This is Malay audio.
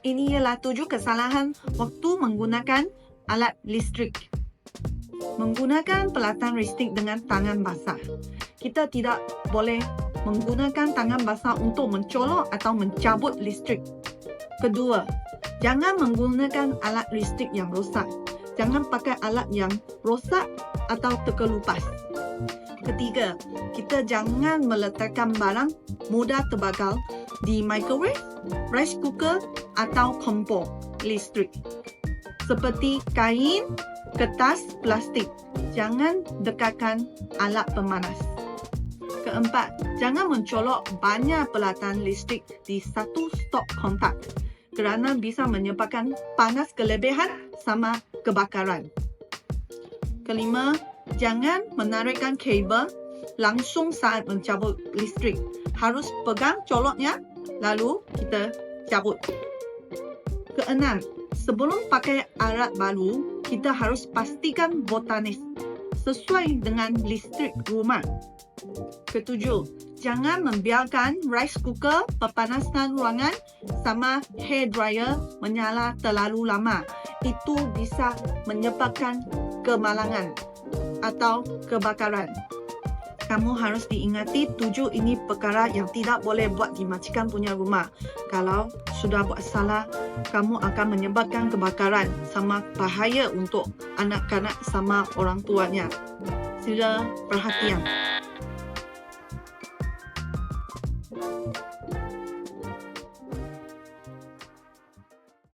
Ini ialah tujuh kesalahan waktu menggunakan alat listrik. Menggunakan pelatan listrik dengan tangan basah. Kita tidak boleh menggunakan tangan basah untuk mencolok atau mencabut listrik. Kedua, jangan menggunakan alat listrik yang rosak. Jangan pakai alat yang rosak atau terkelupas. Ketiga, kita jangan meletakkan barang mudah terbakar di microwave, rice cooker atau kompor listrik. Seperti kain, kertas, plastik. Jangan dekatkan alat pemanas. Keempat, jangan mencolok banyak pelatan listrik di satu stop kontak kerana bisa menyebabkan panas kelebihan sama kebakaran. Kelima, jangan menarikkan kabel langsung saat mencabut listrik. Harus pegang coloknya lalu kita cabut. Keenam, sebelum pakai alat baru, kita harus pastikan botanis sesuai dengan listrik rumah. Ketujuh, jangan membiarkan rice cooker, pepanasan ruangan sama hair dryer menyala terlalu lama. Itu bisa menyebabkan kemalangan atau kebakaran. Kamu harus diingati tujuh ini perkara yang tidak boleh buat di majikan punya rumah. Kalau sudah buat salah, kamu akan menyebabkan kebakaran sama bahaya untuk anak-anak sama orang tuanya. Sila perhatian.